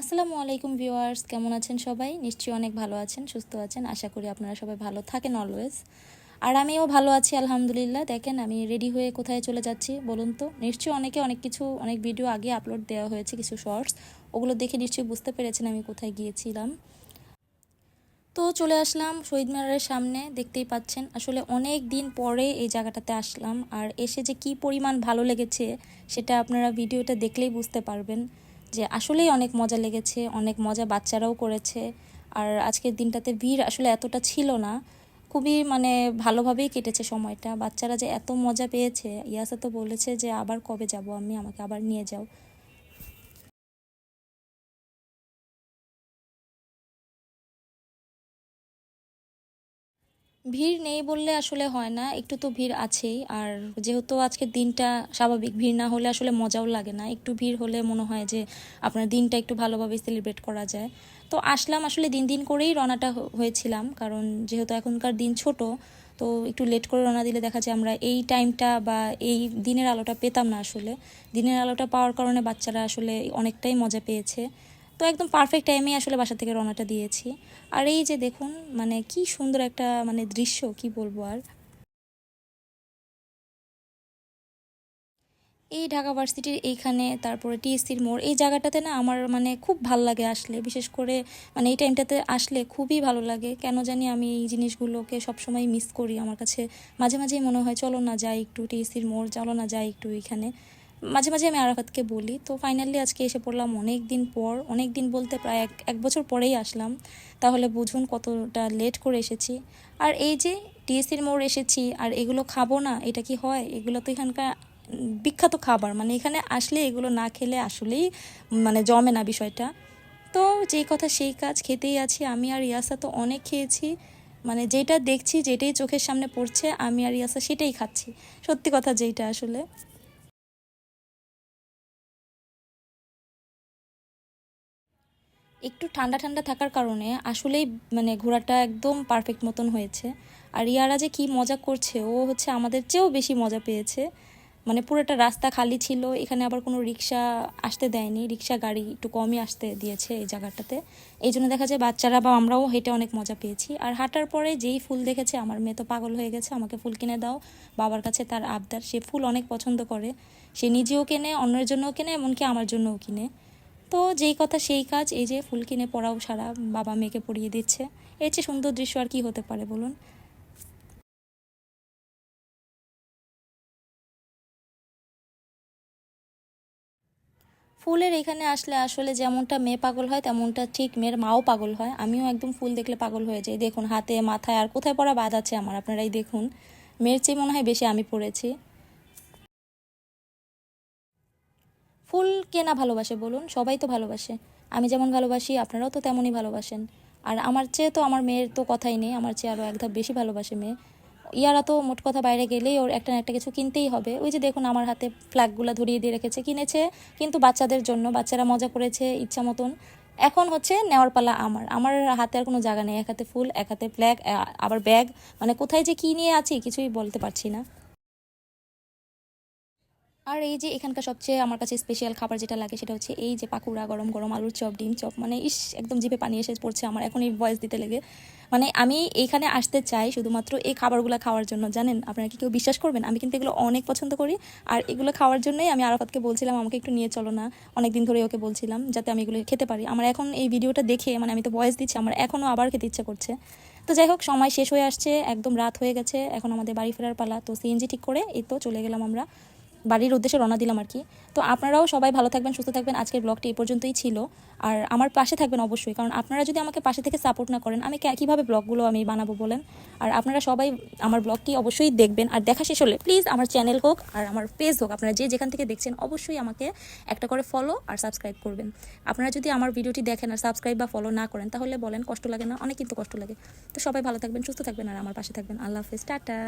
আসসালামু আলাইকুম ভিউয়ার্স, কেমন আছেন সবাই? নিশ্চয়ই অনেক ভালো আছেন, সুস্থ আছেন। আশা করি আপনারা সবাই ভালো থাকেন অলওয়েজ আর আমিও ভালো আছি, আলহামদুলিল্লাহ। দেখেন, আমি রেডি হয়ে কোথায় চলে যাচ্ছি, বলুন তো? নিশ্চয়ই অনেকে অনেক কিছু, অনেক ভিডিও আগে আপলোড দেওয়া হয়েছে, কিছু শর্টস ওগুলো দেখে নিশ্চয়ই বুঝতে পেরেছেন আমি কোথায় গিয়েছিলাম। তো চলে আসলাম শহীদ মিনারের সামনে, দেখতেই পাচ্ছেন। আসলে অনেক দিন পরে এই জায়গাটাতে আসলাম, আর এসে যে কি পরিমাণ ভালো লেগেছে, সেটা আপনারা ভিডিওটা দেখলেই বুঝতে পারবেন। যে আসলেই অনেক মজা লেগেছে, অনেক মজা বাচ্চারাও করেছে। আর আজকের দিনটাতে ভিড় আসলে এতটা ছিল না। খুবই মানে ভালোভাবেই কেটেছে সময়টা। বাচ্চারা যে এত মজা পেয়েছে, ইয়াসা তো বলেছে যে আবার কবে যাব আমি আমাকে আবার নিয়ে যাও। ভিড় নেই বললে আসলে হয় না, একটু তো ভিড় আছেই। আর যেহেতু আজকের দিনটা স্বাভাবিক, ভিড় না হলে আসলে মজাও লাগে না। একটু ভিড় হলে মনে হয় যে আপনার দিনটা একটু ভালোভাবে সেলিব্রেট করা যায়। তো আসলাম আসলে দিন দিন করেই রওনাটা হয়েছিলাম। কারণ যেহেতু এখনকার দিন ছোট, তো একটু লেট করে রওনা দিলে দেখা যায় আমরা এই টাইমটা বা এই দিনের আলোটা পেতাম না আসলে। দিনের আলোটা পাওয়ার কারণে বাচ্চারা আসলে অনেকটাই মজা পেয়েছে। তো একদম পারফেক্ট টাইমেই আসলে বাসা থেকে রওনাটা দিয়েছি। আর এই যে দেখুন মানে কি সুন্দর একটা মানে দৃশ্য, কি বলব আর। এই ঢাকা ভার্সিটির এইখানে, তারপরে টিএসসির মোড়, এই জায়গাটাতে না আমার মানে খুব ভালো লাগে আসলে। বিশেষ করে মানে এই টাইমটাতে আসলে খুবই ভালো লাগে। কেন জানি আমি এই জিনিসগুলোকে সবসময় মিস করি। আমার কাছে মাঝে মাঝেই মনে হয়, চলো না যাই একটু টিএসসির মোড়, চলো না যাই একটু এখানে। মাঝে মাঝে আমি আরাফাতকে বলি, তো ফাইনালি আজকে এসে পড়লাম অনেক দিন পর, অনেক দিন বলতে প্রায় এক এক বছর পরেই আসলাম। তাহলে বুঝুন কতটা লেট করে এসেছি। আর এই যে টিএসসির মোড় এসেছি, আর এগুলো খাব না, এটা কি হয়? এগুলো তো এখানকার বিখ্যাত খাবার মানে এখানে আসলে এগুলো না খেলে আসলেই মানে জমে না বিষয়টা। তো যেই কথা সেই কাজ খেতেই আছি, আমি আর ইয়াসা তো অনেক খেয়েছি। মানে যেটা দেখছি, যেটাই চোখের সামনে পড়ছে, আমি আর ইয়াসা সেটাই খাচ্ছি। সত্যি কথা যেইটা আসলে। একটু ঠান্ডা ঠান্ডা থাকার কারণে আসলেই মানে ঘোরাটা একদম পারফেক্ট মতন হয়েছে। আর ইয়ারা যে কি মজা করছে, ও হচ্ছে আমাদের চেয়েও বেশি মজা পেয়েছে। মানে পুরোটা রাস্তা খালি ছিল, এখানে আবার কোনো রিক্সা আসতে দেয়নি। রিক্সা, গাড়ি একটু কমই আসতে দিয়েছে এই জায়গাটাতে। এই জন্য দেখা যায় বাচ্চারা বা আমরাও হেঁটে অনেক মজা পেয়েছি। আর হাঁটার পরে যেই ফুল দেখেছে, আমার মেয়ে তো পাগল হয়ে গেছে, আমাকে ফুল কিনে দাও। বাবার কাছে তার আবদার, সে ফুল অনেক পছন্দ করে। সে নিজেও কেনে, অন্যের জন্যও কেনে, এমনকি আমার জন্যও কিনে। তো যেই কথা সেই কাজ, এই যে ফুল কিনে পড়াও সারা বাবা মেয়েকে পড়িয়ে দিচ্ছে। এর চেয়ে সুন্দর দৃশ্য আর কি হতে পারে বলুন? ফুলের এখানে আসলে আসলে যেমনটা মেয়ে পাগল হয়, তেমনটা ঠিক মেয়ের মাও পাগল হয়। আমিও একদম ফুল দেখলে পাগল হয়ে যাই। দেখুন, হাতে, মাথায় আর কোথায় পড়া বাদ আছে আমার? আপনারাই দেখুন। মেয়ের চেয়ে মনে হয় বেশি আমি পড়েছি। ফুল কে না ভালোবাসে বলুন? সবাই তো ভালোবাসে। আমি যেমন ভালোবাসি, আপনারাও তো তেমনই ভালোবাসেন। আর আমার চেয়ে তো আমার মেয়ের তো কথাই নেই, আমার চেয়ে আরও এক ধাপ বেশি ভালোবাসে মেয়ে। ইয়ারা তো মোট কথা বাইরে গেলেই ওর একটা না একটা কিছু কিনতেই হবে। ওই যে দেখুন, আমার হাতে ফ্ল্যাগগুলো ধরিয়ে দিয়ে রেখেছে, কিনেছে। কিন্তু বাচ্চাদের জন্য, বাচ্চারা মজা করেছে, ইচ্ছা মতন। এখন হচ্ছে নেওয়ার পালা আমার। আমার হাতে আর কোনো জায়গা নেই। এক হাতে ফুল, এক হাতে ফ্ল্যাগ আবার ব্যাগ। মানে কোথায় যে কী নিয়ে আছি, কিছুই বলতে পারছি না। আর এই যে এখানকার সবচেয়ে আমার কাছে স্পেশাল খাবার যেটা লাগে সেটা হচ্ছে এই যে পাকুড়া, গরম গরম আলুর চপ, ডিম চপ মানে ইস, একদম জিভে পানি এসে পড়ছে আমার। এখন এই ভয়েস দিতে লেগে। মানে আমি এইখানে আসতে চাই শুধুমাত্র এই খাবারগুলো খাওয়ার জন্য, জানেন? আপনারা কি কেউ বিশ্বাস করবেন? আমি কিন্তু এগুলো অনেক পছন্দ করি। আর এগুলো খাওয়ার জন্যই আমি আরাফাতকে বলছিলাম, আমাকে একটু নিয়ে চলো না। অনেক দিন ধরে ওকে বলছিলাম, যাতে আমি এগুলো খেতে পারি। আমার এখন এই ভিডিওটা দেখে মানে আমি তো ভয়েস দিচ্ছি, আমার এখনও আবার খেতে ইচ্ছা করছে। তো যাই হোক, সময় শেষ হয়ে আসছে, একদম রাত হয়ে গেছে, এখন আমাদের বাড়ি ফেরার পালা। তো সিএনজি ঠিক করে এই তো চলে গেলাম আমরা। বাড়ির উদ্দেশ্যে রওনা দিলাম আর কি। তো আপনারাও সবাই ভালো থাকবেন, সুস্থ থাকবেন। আজকের ব্লগটি এই পর্যন্তই ছিল। আর আমার পাশে থাকবেন অবশ্যই, কারণ আপনারা যদি আমাকে পাশে থেকে সাপোর্ট না করেন, আমি কীভাবে ব্লগগুলো আমি বানাবো বলেন? আর আপনারা সবাই আমার ব্লগটি অবশ্যই দেখবেন। আর দেখা শেষ হলে প্লিজ আমার চ্যানেল হোক আর আমার পেজ হোক, আপনারা যে যেখান থেকে দেখছেন, অবশ্যই আমাকে একটা করে ফলো আর সাবস্ক্রাইব করবেন। আপনারা যদি আমার ভিডিওটি দেখেন আর সাবস্ক্রাইব বা ফলো না করেন, তাহলে বলেন, কষ্ট লাগে না, অনেক কিন্তু কষ্ট লাগে। তো সবাই ভালো থাকবেন, সুস্থ থাকবেন আর আমার পাশে থাকবেন। আল্লাহ হাফেজ, টাটা।